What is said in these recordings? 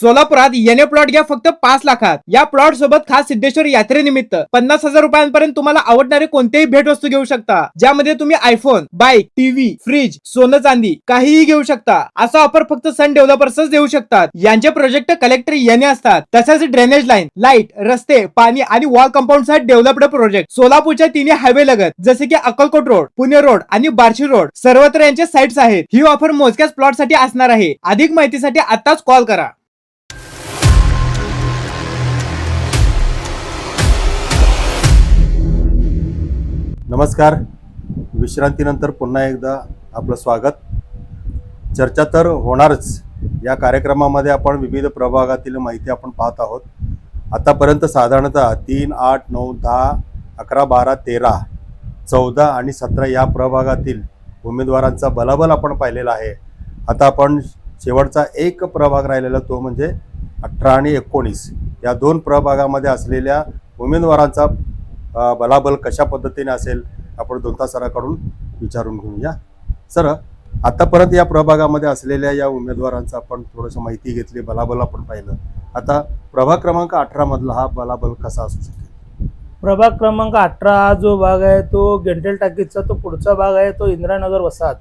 सोलापुरात येणे प्लॉट घ्या फक्त पाच लाखात. या प्लॉट सोबत खास सिद्धेश्वर यात्रेनिमित्त पन्नास हजार रुपयांपर्यंत तुम्हाला आवडणारे कोणतेही भेटवस्तू घेऊ शकता. ज्यामध्ये तुम्ही आयफोन बाईक टीव्ही फ्रीज सोनं चांदी काहीही घेऊ शकता. असा ऑफर फक्त सन डेव्हलपर्सच देऊ शकतात. यांचे प्रोजेक्ट कलेक्टर येणे असतात. तसेच ड्रेनेज लाईन लाइट रस्ते पाणी आणि वॉल कंपाऊंड सह डेव्हलप्ड प्रोजेक्ट सोलापूरच्या तिन्ही हायवे लगत जसे की अक्कलकोट रोड पुणे रोड आणि बार्शी रोड सर्वत्र यांचे साईट्स आहेत. ही ऑफर मोजक्याच प्लॉटसाठी असणार आहे. अधिक माहितीसाठी आताच कॉल करा. नमस्कार. विश्रांतीनंतर पुन्हा एकदा आपलं स्वागत. चर्चा तर होणारच. या कार्यक्रमामध्ये आपण विविध प्रभागातील माहिती आपण पाहत आहोत. आतापर्यंत साधारणतः तीन आठ नऊ दहा अकरा बारा तेरा चौदा आणि सतरा या प्रभागातील उमेदवारांचा बलाबल आपण पाहिलेला आहे. आता आपण शेवटचा एक प्रभाग राहिलेला तो म्हणजे अठरा आणि एकोणीस. या दोन प्रभागामध्ये असलेल्या उमेदवारांचा बलाबल कशा पद्धतीने असेल? आपण दोनता सराकडून विचारून घेऊया. सर आतापर्यंत या प्रभागामध्ये असलेल्या या उमेदवारांचा आपण थोडंसं माहिती घेतली बलाबल आपण पाहिलं. आता प्रभाग क्रमांक अठरा मधला हा बलाबल कसा असू शकेल? प्रभाग क्रमांक अठरा हा जो भाग आहे तो गेंटेल टाकीजचा तो पुढचा भाग आहे तो इंदिरानगर वसाहत.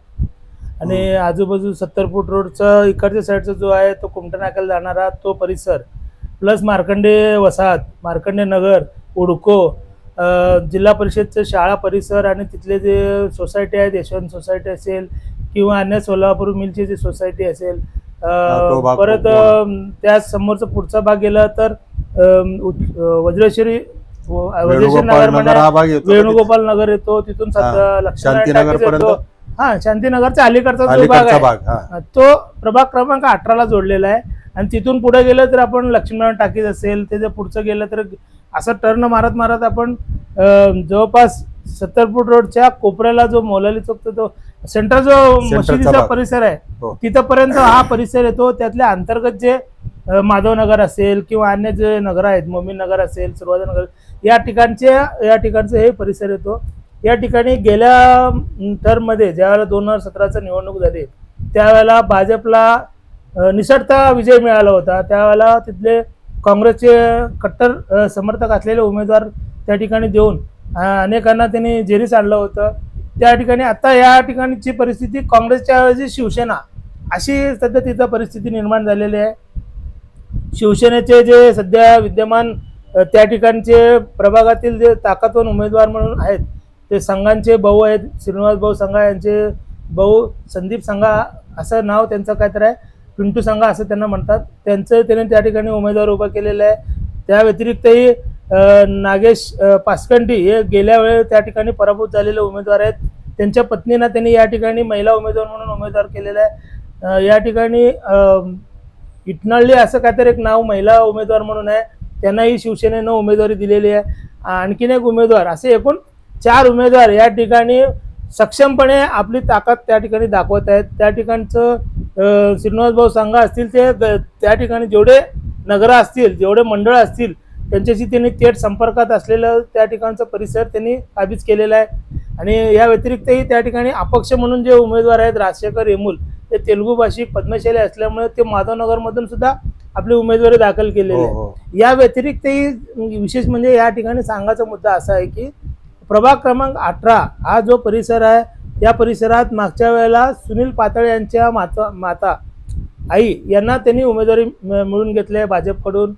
आणि आजूबाजू सत्तर फूट रोडचा इकडच्या साईडचा जो आहे तो कुमटा नाक्याला जाणारा तो परिसर प्लस मार्कंडे वसाहत मार्कंडे नगर उडको जिल्हा परिषदचं शाळा परिसर आणि तिथले जे सोसायटी आहेत यशवंत सोसायटी असेल किंवा अन्य सोलापूर मिलची जी सोसायटी असेल तो परत त्या समोरचा पुढचा भाग गेला तर वज्रेश्वरी नगर वेणुगोपाल नगर येतो तिथून हा, टाकीज येतो. हा शांतीनगरच्या अलीकडचा जो भाग आहे. तो प्रभाग क्रमांक अठराला जोडलेला आहे. आणि तिथून पुढे गेलं तर आपण लक्ष्मीनारायण टाकीज असेल त्याच्या पुढचं गेलं तर असं टर्न मारत मारत आपण जवळपास सत्तर फूट रोडच्या कोपऱ्याला जो मौलाली चौकचा तो सेंटर जो मशिदीचा. परिसर आहे हो. तिथपर्यंत हा परिसर येतो त्यातल्या अंतर्गत जे माधवनगर असेल किंवा अन्य जे नगर आहेत मोमीन नगर असेल सुरुवात नगर या ठिकाणचे या ठिकाणचं हे परिसर येतो या ठिकाणी गेल्या टर्ममध्ये ज्यावेळेला दोन हजार सतराचं निवडणूक झाली त्यावेळेला भाजपला निसटता विजय मिळाला होता त्यावेळेला तिथले काँग्रेसचे कट्टर समर्थक असलेले उमेदवार त्या ठिकाणी देऊन अनेकांना त्यांनी जेरीस आणलं होतं. त्या ठिकाणी आता या ठिकाणीची परिस्थिती काँग्रेसच्या ऐवजी शिवसेना अशी सध्या तिथं परिस्थिती निर्माण झालेली आहे. शिवसेनेचे जे सध्या विद्यमान त्या ठिकाणचे प्रभागातील जे ताकदवान उमेदवार म्हणून आहेत ते संघांचे भाऊ आहेत श्रीनिवास भाऊ संघा यांचे भाऊ संदीप संघा असं नाव त्यांचं काहीतरी आहे. पिंटू संघा असं त्यांना म्हणतात. त्यांचं त्याने त्या ठिकाणी उमेदवार उभा केलेलं आहे. त्या व्यतिरिक्तही नागेश पासकंडी हे गेल्या वेळेस त्या ठिकाणी पराभूत झालेले उमेदवार आहेत. त्यांच्या पत्नींना त्यांनी या ठिकाणी महिला उमेदवार म्हणून उमेदवार केलेला आहे. या ठिकाणी इटनाळली असं काहीतरी एक नाव महिला उमेदवार म्हणून आहे. त्यांनाही शिवसेनेनं उमेदवारी दिलेली आहे. आणखीन एक उमेदवार असे एकूण चार उमेदवार या ठिकाणी सक्षमपणे आपली ताकद त्या ठिकाणी दाखवत आहेत. त्या ठिकाणचं अं, श्रीनिवास भाऊ सांगा असतील ते त्या ठिकाणी जेवढे नगरं असतील जेवढे मंडळ असतील त्यांच्याशी त्यांनी थेट संपर्कात असलेलं त्या ठिकाणचं परिसर त्यांनी काबीज केलेला आहे. आणि या व्यतिरिक्तही त्या ठिकाणी अपक्ष म्हणून जे उमेदवार आहेत राजशेखर येमूल ते तेलुगू भाषिक पद्मशाली असल्यामुळे ते माधवनगरमधून सुद्धा आपली उमेदवारी दाखल केलेली हो आहे हो. या व्यतिरिक्तही विशेष म्हणजे या ठिकाणी सांगायचा मुद्दा असा आहे की प्रभाग क्रमांक अठरा हा जो परिसर आहे या परिसरात मागच्या वेळेला सुनील पातळे यांच्या माता माता आई यांना त्यांनी उमेदवारी मिळून घेतली आहे भाजपकडून.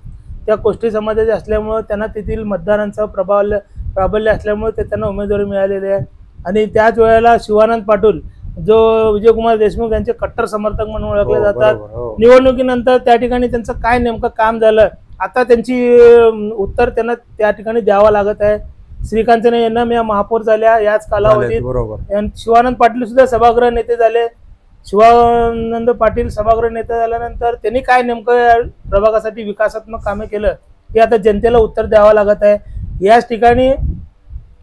त्या कोष्टी समाजाचे असल्यामुळं त्यांना तेथील मतदारांचा प्रभाव प्राबल्य असल्यामुळे ते त्यांना उमेदवारी मिळालेली आहे. आणि त्याच वेळेला शिवानंद पाटील जो विजयकुमार देशमुख यांचे कट्टर समर्थक म्हणून ओळखले हो, जातात. बरोबर, हो. निवडणुकीनंतर त्या ठिकाणी त्यांचं काय नेमकं काम झालं आता त्यांची उत्तर त्यांना त्या ठिकाणी द्यावं लागत आहे. श्रीकांत यांना या महापौर झाल्या याच कालावधीत बरोबर. शिवानंद पाटील सुद्धा सभागृह नेते झाले. शिवानंद पाटील सभागृह नेते झाल्यानंतर त्यांनी काय नेमकं प्रभागासाठी विकासात्मक कामे केलं हे आता जनतेला उत्तर द्यावं लागत आहे. याच ठिकाणी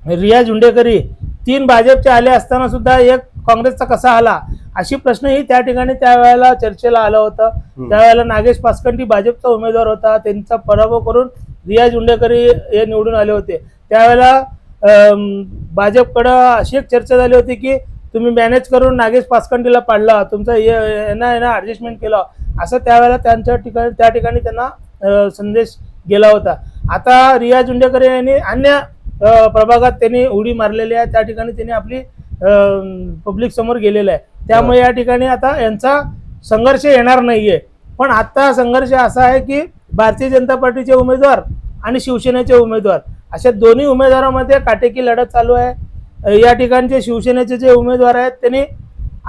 रिया झुंडेकरी तीन भाजपचे आले असताना सुद्धा एक काँग्रेसचा कसा आला अशी प्रश्नही त्या ठिकाणी त्यावेळेला चर्चेला आलं होतं. त्यावेळेला नागेश पासकंटी भाजपचा उमेदवार होता. त्यांचा पराभव करून रिया झुंडेकरी हे निवडून आले होते. त्यावेळेला भाजपकडं अशी एक चर्चा झाली होती की तुम्ही मॅनेज करून नागेश पासकंटीला पाडला तुमचा हे- यांना यांना ऍडजस्टमेंट केलं. असं त्यावेळेला त्यांच्या ठिकाणी त्या ठिकाणी त्यांना संदेश गेला होता. आता रिया जुंडेकर यांनी अन्य प्रभागात त्यांनी उडी मारलेली आहे. त्या ठिकाणी त्यांनी आपली पब्लिक समोर गेलेलं आहे. त्यामुळे या ठिकाणी आता यांचा संघर्ष येणार नाहीये. पण आता संघर्ष असा आहे की भारतीय जनता पार्टीचे उमेदवार आणि शिवसेनेचे उमेदवार. अशा दोन्ही उमेदवारांमध्ये काटेकी लढत चालू आहे. या ठिकाणचे शिवसेनेचे जे उमेदवार आहेत त्यांनी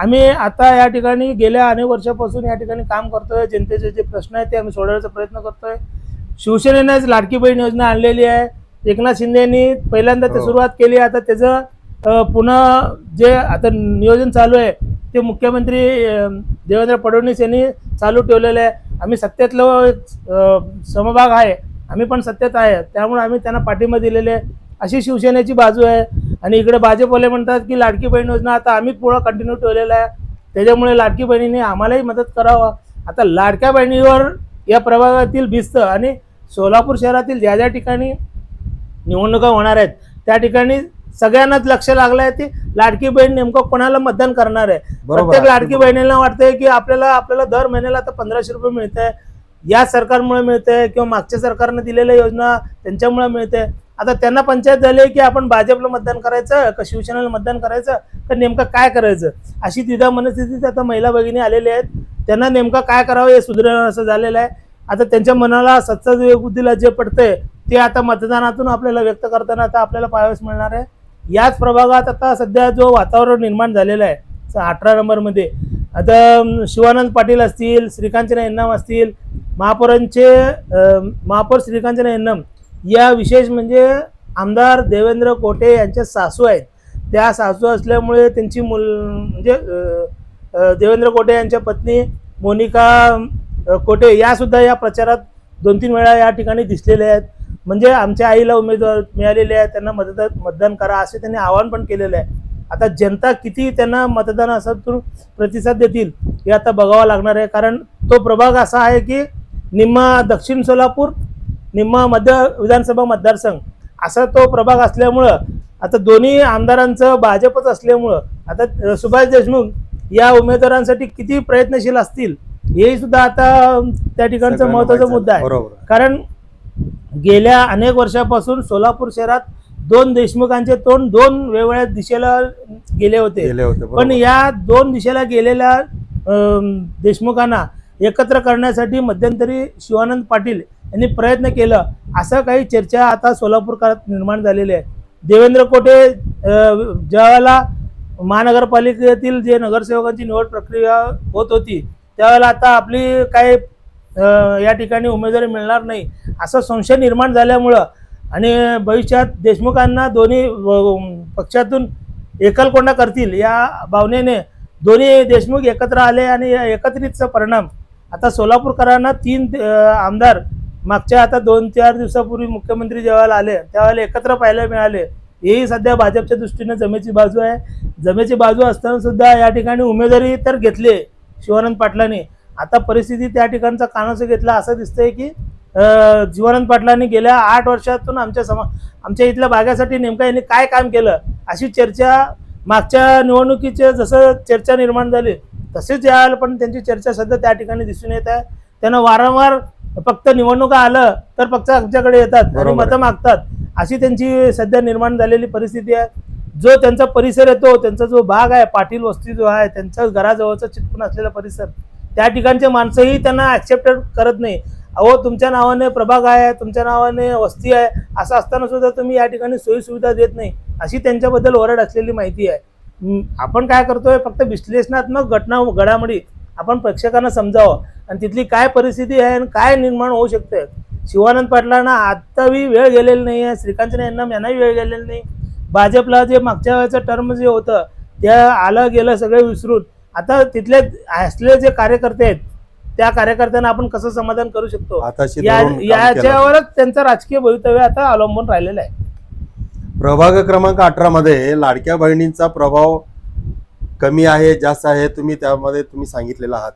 आम्ही आता या ठिकाणी गेल्या अनेक वर्षापासून या ठिकाणी काम करतोय. जनतेचे जे प्रश्न आहेत ते आम्ही सोडवण्याचा प्रयत्न करतोय. शिवसेनेनेच लाडकी बहीण योजना आणलेली आहे. एकनाथ शिंदेनी पहिल्यांदा ते हो. सुरुवात केली. आता त्याचं पुन्हा जे आता नियोजन चालू आहे ते मुख्यमंत्री देवेंद्र फडणवीस यांनी चालू ठेवलेलं आहे. आम्ही सत्तेतलं समभाग आहे. आम्ही पण सत्तेत आहे. त्यामुळे आम्ही त्यांना पाठिंबा दिलेले आहे. अशी शिवसेनेची बाजू आहे. आणि इकडे भाजपवाले म्हणतात की लाडकी बहीण योजना आता आम्ही पुढं कंटिन्यू ठेवलेलं आहे. त्याच्यामुळे लाडकी बहिणीने आम्हालाही मदत करावं. आता लाडक्या बहिणीवर या प्रभागातील भिस्त आणि सोलापूर शहरातील ज्या ज्या ठिकाणी निवडणुका होणार आहेत त्या ठिकाणी सगळ्यांनाच लक्ष लागलं आहे की लाडकी बहीण नेमकं कोणाला मतदान करणार आहे? प्रत्येक लाडकी बहिणीला वाटतंय की आपल्याला आपल्याला दर महिन्याला आता पंधराशे रुपये मिळत आहे या सरकारमुळे मिळते किंवा मागच्या सरकारनं दिलेल्या योजना त्यांच्यामुळे मिळते. आता त्यांना पंचायत झाली की आपण भाजपला मतदान करायचं का शिवसेनेला मतदान करायचं का नेमकं काय करायचं? अशी तिथं मनस्थितीत आता महिला भगिनी आलेल्या आहेत. त्यांना नेमकं काय करावं हे सुधारणं असं झालेलं आहे. आता त्यांच्या मनाला सत्ता बुद्धीला जे पडतंय ते आता मतदानातून आपल्याला व्यक्त करताना आता आपल्याला पाहावयास मिळणार आहे. याच प्रभागात आता सध्या जो वातावरण निर्माण झालेलं आहे अठरा नंबरमध्ये आता शिवानंद पाटील असतील श्रीकांचना यन्नम असतील महापौरांचे महापौर श्रीकांचना यन्नम या विशेष म्हणजे आमदार देवेंद्र कोटे यांच्या सासू आहेत. त्या सासू असल्यामुळे त्यांची मुल म्हणजे देवेंद्र कोटे यांच्या पत्नी मोनिका कोटे यासुद्धा या प्रचारात दोन तीन वेळा या ठिकाणी दिसलेल्या आहेत. म्हणजे आमच्या आईला उमेदवार मिळालेले आहेत त्यांना मतदान मतदान करा असे त्यांनी आवाहन पण केलेलं आहे. आता जनता किती त्यांना मतदानातून प्रतिसाद देतील हे आता बघावं लागणार आहे. कारण तो प्रभाग असा आहे की निम्मा दक्षिण सोलापूर निम्मा मध्य विधानसभा मतदारसंघ असा तो प्रभाग असल्यामुळं आता दोन्ही आमदारांचं भाजपच असल्यामुळं आता सुभाष देशमुख या उमेदवारांसाठी किती प्रयत्नशील असतील हे सुद्धा आता त्या ठिकाणचा महत्त्वाचा माहीत मुद्दा. आहे. कारण गेल्या अनेक वर्षापासून सोलापूर शहरात दोन देशमुखांचे तोंड दोन वेगवेगळ्या दिशेला गेले होते. गेले होते पण बरोबर. या दोन दिशेला गेलेल्या देशमुखांना एकत्र करण्यासाठी मध्यंतरी शिवानंद पाटील यांनी प्रयत्न केलं. असं काही चर्चा आता सोलापूर काळात निर्माण झालेली आहे देवेंद्र कोटे अ, ज्यावेळेला महानगरपालिकेतील जे नगरसेवकांची निवड प्रक्रिया होत होती त्यावेळेला आता आपली काय अ, या ठिकाणी उमेदवारी मिळणार नाही. असं संशय निर्माण झाल्यामुळं आणि भविष्यात देशमुखांना दोन्ही पक्षातून एकलकोंडा करतील या भावनेने दोन्ही देशमुख एकत्र आले आणि एकत्रितचा परिणाम. आता सोलापूरकरांना तीन आमदार मागच्या आता दोन चार दिवसापूर्वी मुख्यमंत्री जेव्हा आले त्यावेळेला एकत्र पाहायला मिळाले. हेही सध्या भाजपच्या दृष्टीने जमेची बाजू आहे. जमेची बाजू असताना सुद्धा या ठिकाणी उमेदवारी तर घेतली शिवानंद पाटलांनी. आता परिस्थिती त्या ठिकाणचा कानाचं घेतला असं दिसतंय की जीवानंद पाटलांनी गेल्या आठ वर्षातून आमच्या समा आमच्या इथल्या भागासाठी नेमकं यांनी काय काम केलं अशी चर्चा मागच्या निवडणुकीचे जसं चर्चा निर्माण झाली तसेच यावेळेला पण त्यांची चर्चा सध्या त्या ठिकाणी दिसून येत आहे. त्यांना वारंवार फक्त निवडणुका आलं तर फक्त आमच्याकडे येतात आणि. मतं मागतात. अशी त्यांची सध्या निर्माण झालेली परिस्थिती आहे. जो त्यांचा परिसर येतो त्यांचा जो भाग आहे पाटील वस्ती जो आहे त्यांच्या घराजवळचा चिटकून असलेला परिसर त्या ठिकाणचे माणसंही त्यांना ऍक्सेप्टेड करत नाही. अहो तुमच्या नावाने प्रभाग आहे तुमच्या नावाने वस्ती आहे असं असताना सुद्धा तुम्ही या ठिकाणी सोयीसुविधा देत नाही. अशी त्यांच्याबद्दल ओरड असलेली माहिती आहे. आपण काय करतोय फक्त विश्लेषणात्मक घटना घडामोडी आपण प्रेक्षकांना समजावं. आणि तिथली काय परिस्थिती आहे आणि काय निर्माण होऊ शकते? शिवानंद पाटलांना आत्ताही वेळ गेलेली नाही आहे. श्रीकांत यांना यांनाही वेळ गेलेला नाही. भाजपला जे मागच्या वेळेचं टर्म जे होतं त्या आलं गेलं सगळं विसरून. आता तिथले असले जे कार्यकर्ते आहेत त्या कार्यकर्त्यांना आपण कसं समाधान करू शकतो. याच्यावरच त्यांचं राजकीय भवितव्य आता अवलंबून राहिलेलं आहे. प्रभाग क्रमांक अठरा मध्ये लाडक्या बहिणींचा प्रभाव कमी आहे जास्त आहे तुम्ही त्यामध्ये तुम्ही सांगितलेला आहात.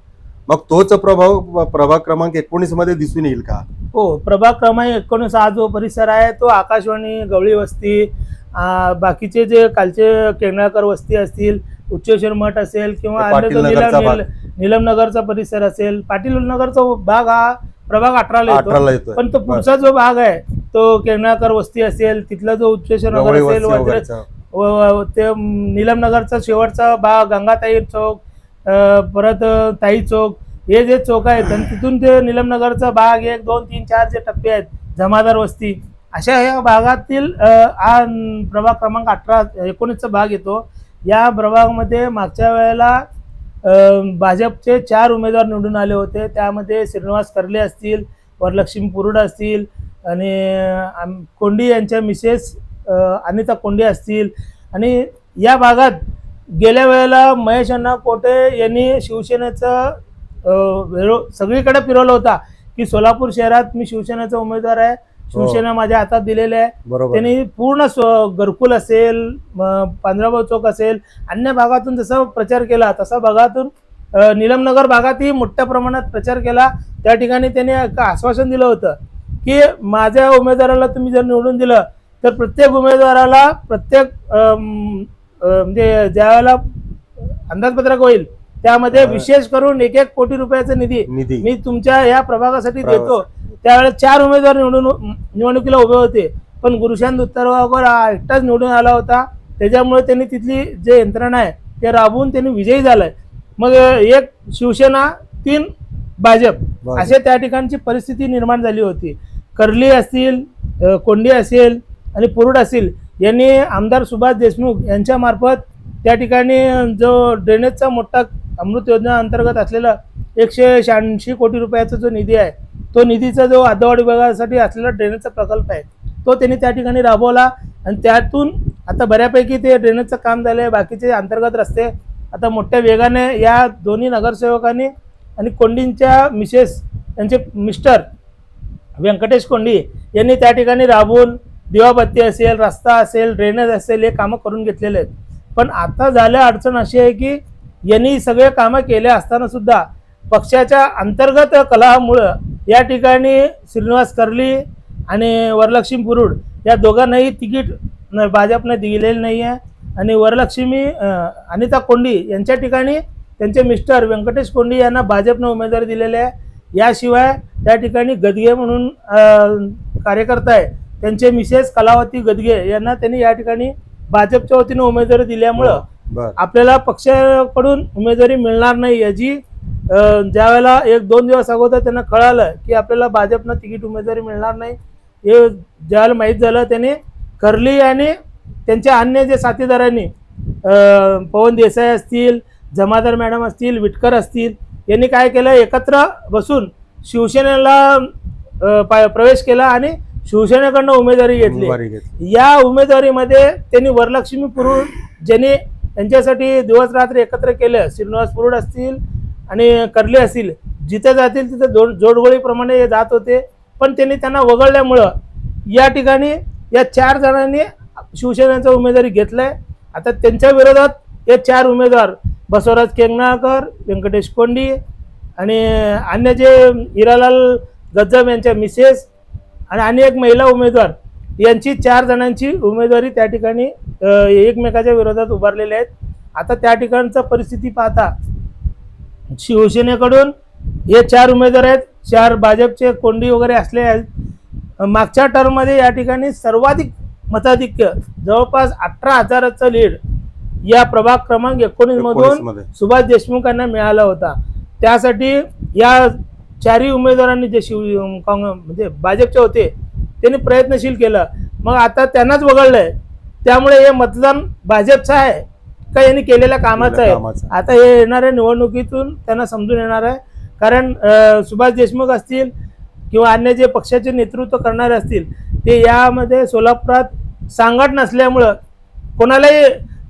मग तोच प्रभाव प्रभाग क्रमांक एकोणीसमध्ये दिसून येईल का? हो प्रभाग क्रमांक एकोणीस हा जो परिसर आहे तो आकाशवाणी गवळी वस्ती बाकीचे जे कालचे केंद्राकर वस्ती असतील उच्चेश्वर मठ असेल किंवा ते निलमनगरचा परिसर असेल पाटील नगरचा भाग हा प्रभाग अठराला येतो. पण तो पुढचा जो भाग आहे तो केळनाकर वस्ती असेल तिथला जो उच्चेश्वर नगर असेल. व- व- ते निलमनगरचा शेवटचा भाग गंगाताई चौक परत ताई चौक हे जे चौक आहेत आणि तिथून ते निलमनगरचा भाग एक दोन तीन चार जे टप्पे आहेत जमादार वस्ती अशा या भागातील हा प्रभाग क्रमांक अठरा एकोणीसचा भाग येतो. या प्रभागामध्ये मागच्या वेळेला भाजपचे चार उमेदवार निवडून आले होते. त्यामध्ये श्रीनिवास कर्ले असतील वरलक्ष्मी पुरुड असतील आणि कोंडी यांच्या मिसेस अनिता कोंडी असतील. आणि या भागात गेल्या वेळेला महेश अण्णा कोटे यांनी शिवसेनेचं अ, सगळीकडे फिरवलं होता की सोलापूर शहरात मी शिवसेनेचा उमेदवार आहे. शिवसेना माझ्या हातात दिलेली आहे. त्यांनी पूर्ण घरकुल असेल पांढराबाव चौक असेल अन्य भागातून जसा प्रचार केला तसा भागातून निलमनगर भागातही मोठ्या प्रमाणात प्रचार केला. त्या ठिकाणी त्यांनी आश्वासन दिलं होतं की माझ्या उमेदवाराला तुम्ही जर निवडून दिलं तर प्रत्येक उमेदवाराला प्रत्येक म्हणजे ज्यावेळेला अंदाजपत्रक होईल त्यामध्ये हा. विशेष करून एक एक कोटी रुपयाचा निधी मी तुमच्या या प्रभागासाठी देतो. त्यावेळेस चार उमेदवार निवडून निवडणुकीला उभे होते. पण गुरुशांत उत्तरगावकर हा एकटाच निवडून आला होता. त्याच्यामुळे त्यांनी तिथली जे यंत्रणा आहे ते राबवून त्यांनी विजयी झालाय. मग एक शिवसेना तीन भाजप. असे त्या ठिकाणची परिस्थिती निर्माण झाली होती. कर्ली असतील कोंडी असेल आणि पुरुड असतील यांनी आमदार सुभाष देशमुख यांच्या मार्फत त्या ठिकाणी जो ड्रेनेजचा मोठा अमृत योजना अंतर्गत असलेला एकशे शहाऐंशी कोटी रुपयाचा जो निधी आहे तो निधीचा जो आदवाड विभागासाठी असलेला ड्रेनेजचा प्रकल्प आहे तो त्यांनी त्या ठिकाणी राबवला आणि त्यातून आता बऱ्यापैकी ते ड्रेनेजचं काम झालं आहे बाकीचे अंतर्गत रस्ते आता मोठ्या वेगाने या दोन्ही नगरसेवकांनी आणि कोंडींच्या मिसेस यांचे मिस्टर व्यंकटेश कोंडी यांनी त्या ठिकाणी राबवून दिवाबत्ती असेल रस्ता असेल ड्रेनेज असेल हे कामं करून घेतलेले आहेत. पण आता झाल्या अडचण अशी आहे की यांनी सगळे कामं केले असतानासुद्धा पक्षाच्या अंतर्गत कलहामुळं या ठिकाणी श्रीनिवास कर्ली आणि वरलक्ष्मी पुरुड या दोघांनाही तिकीट न- भाजपने दिलेलं नाही आहे आणि वरलक्ष्मी अनिता कोंडी यांच्या ठिकाणी त्यांचे मिस्टर व्यंकटेश कोंडी यांना भाजपनं उमेदवारी दिलेली आहे. याशिवाय त्या ठिकाणी गदगे म्हणून कार्यकर्ता आहे. त्यांचे मिसेस कलावती गदगे यांना त्यांनी या ठिकाणी भाजपच्या वतीनं उमेदवारी दिल्यामुळं आपल्याला पक्षाकडून उमेदवारी मिळणार नाही याची ज्यावेळेला एक दोन दिवस अगोदर त्यांना कळालं की आपल्याला भाजपनं तिकीट उमेदवारी मिळणार नाही हे ज्यावेळेला माहीत झालं त्याने कर्ली आणि त्यांच्या अन्य जे साथीदारांनी पवन देसाई असतील जमादार मॅडम असतील विटकर असतील यांनी काय केलं एकत्र बसून शिवसेनेला प्रवेश केला आणि शिवसेनेकडनं उमेदवारी घेतली उमेदवारी घेतली. या उमेदवारीमध्ये त्यांनी वरलक्ष्मी पुरुड ज्यांनी त्यांच्यासाठी दिवस रात्र एकत्र केलं श्रीनिवास पुरुड असतील आणि करले असतील. जिथे जातील तिथे जोड जोडगोळीप्रमाणे हे जात होते. पण त्यांनी त्यांना वगळल्यामुळं या ठिकाणी या चार जणांनी शिवसेनेचा उमेदवारी घेतलाय. आता त्यांच्या विरोधात हे चार उमेदवार बसवराज केंगणाकर व्यंकटेश कोंडी आणि अन्य जे हिरालाल गज्जम यांच्या मिसेस आणि आणि एक महिला उमेदवार यांची चार जणांची उमेदवारी त्या ठिकाणी एकमेकाच्या विरोधात उभारलेल्या आहेत. आता त्या ठिकाणचा परिस्थिती पाहता शिवसेनेकडून हे चार उमेदवार आहेत चार भाजपचे कोंडी वगैरे असले आहेत. मागच्या टर्ममध्ये या ठिकाणी सर्वाधिक मताधिक्य जवळपास अठरा हजाराचं लीड या प्रभाग क्रमांक एकोणीस मधून 19 मध्ये. सुभाष देशमुख यांना मिळाला होता. त्यासाठी या चारही उमेदवारांनी जे शिव काँग्रेस म्हणजे भाजपचे होते त्यांनी प्रयत्नशील केलं. मग आता त्यांनाच वगळलंय. त्यामुळे हे मतदान भाजपचं आहे. का यांनी केलेल्या कामाचं आहे. आता हे येणाऱ्या निवडणुकीतून त्यांना समजून येणार आहे. कारण सुभाष देशमुख असतील किंवा अन्य जे पक्षाचे नेतृत्व करणारे असतील ते यामध्ये सोलापुरात सांगड नसल्यामुळं कोणालाही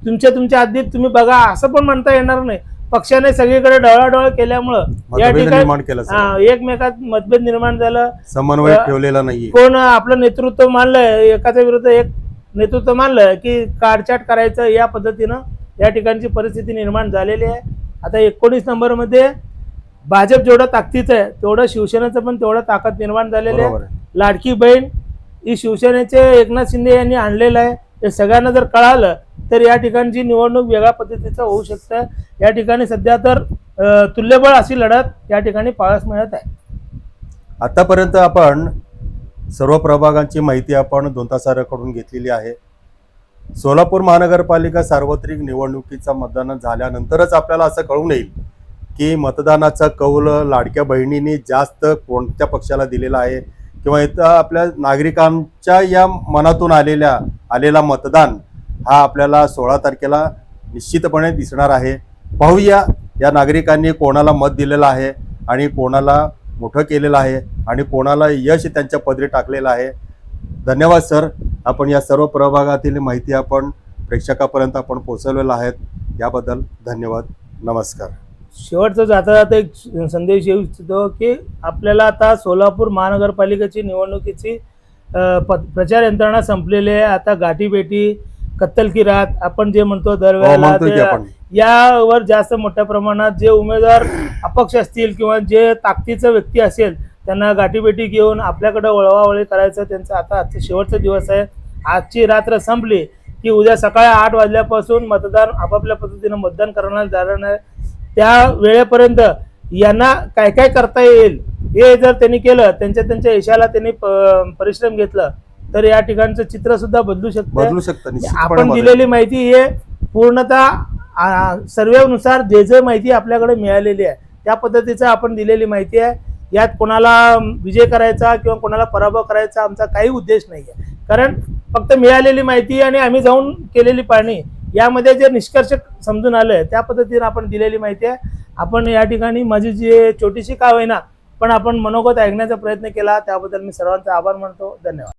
तुमच्या तुमच्या आधीत तुम्ही बघा असं पण म्हणता येणार नाही. पक्षाने सगळीकडे डळाडोळ केल्यामुळं या ठिकाणी एकमेकात मतभेद निर्माण झालं. समन्वय ठेवलेला नाहीये. कोण आपलं नेतृत्व मानलं एकाच्या विरुद्ध एक नेतृत्व मानलं की काढचाट करायचं या पद्धतीनं या ठिकाणची परिस्थिती निर्माण झालेली आहे. आता एकोणीस नंबरमध्ये भाजप जेवढं ताकदीचं आहे तेवढं शिवसेनेचं पण तेवढं ताकद निर्माण झालेली आहे. लाडकी बहीण ही शिवसेनेचे एकनाथ शिंदे यांनी आणलेलं आहे. हे सगळ्यांना जर कळालं तर या ठिकाणची निवडणूक वेगळ्या पद्धतीचं होऊ शकतं. या ठिकाणी सध्या तर तुल्यबळ अशी लढत या ठिकाणी पाहायला मिळत आहे. आतापर्यंत आपण सर्व प्रभागांची माहिती आपण दोन तासाकडून घेतलेली आहे. सोलापूर महानगरपालिका सार्वत्रिक निवडणुकीचं मतदान झाल्यानंतरच आपल्याला असं कळून येईल की मतदानाचा कौल लाडक्या बहिणींनी जास्त कोणत्या पक्षाला दिलेला आहे किंवा इथं आपल्या नागरिकांच्या या मनातून आलेल्या आलेला मतदान हा आपल्याला सोळा तारखेला निश्चितपणे दिसणार आहे. पाहूया या नागरिकांनी कोणाला मत दिलेलं आहे आणि कोणाला मोठं केलेलं आहे आणि कोणाला यश त्यांच्या पदरी टाकलेलं आहे. धन्यवाद सर. आपण या सर्व प्रभागातील माहिती आपण प्रेक्षकापर्यंत आपण पोहोचवलेलं आहेत याबद्दल धन्यवाद. नमस्कार. शेवटचं जाता जाता एक संदेश येऊ इच्छितो की आपल्याला आता सोलापूर महानगरपालिकेची निवडणुकीची प्रचार यंत्रणा संपलेली आहे. आता गाठीभेटी कत्तल की रात आपण जे म्हणतो हो, दरवेळेला आपण. यावर जास्त मोठ्या प्रमाणात जे उमेदवार अपक्ष असतील किंवा जे ताकदीचं व्यक्ती असेल त्यांना गाठीभेटी घेऊन आपल्याकडे वळवावळी करायचं त्यांचं आता आजचा शेवटचा दिवस आहे. आजची रात्र संपली की उद्या सकाळी आठ वाजल्यापासून मतदान आपापल्या पद्धतीनं मतदान करणार जाणार आहे त्या वेळेपर्यंत यांना काय काय करता येईल हे जर त्यांनी केलं त्यांच्या त्यांच्या यशाला त्यांनी परिश्रम घेतलं तर या ठिकाणचं चित्र सुद्धा बदलू शकतं. बदलू शकतं आपण. दिलेली माहिती हे पूर्णतः सर्वेनुसार जे जे माहिती आपल्याकडे मिळालेली आहे त्या पद्धतीचं आपण दिलेली माहिती आहे. यात कोणाला विजय करायचा किंवा कोणाला पराभव करायचा आमचा काही उद्देश नाही आहे कारण फक्त मिळालेली माहिती आणि आम्ही जाऊन केलेली पाहणी यामध्ये जे निष्कर्ष समजून आलंय त्या पद्धतीने आपण दिलेली माहिती आहे. आपण या ठिकाणी माझी जी छोटीशी का होईना पण आपण मनोगत ऐकण्याचा प्रयत्न केला त्याबद्दल मी सर्वांचा आभार मानतो. धन्यवाद.